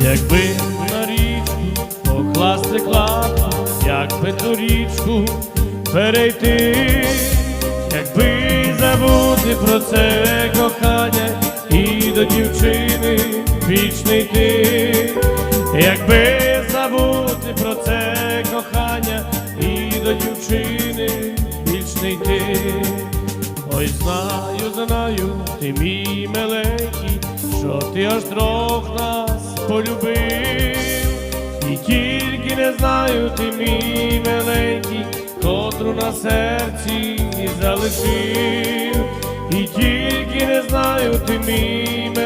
Якби на річку покласти клапу, як би ту річку перейти, якби забути про це кохання і до дівчини вічно йти, якби забути про це кохання і до дівчини вічно йти. Ой, знаю, знаю, ти мій миленький, що ти аж трох нас полюбив, і тільки не знаю, ти мій миленький, котру на серці залишив, і тільки не знаю, ти мій миленький,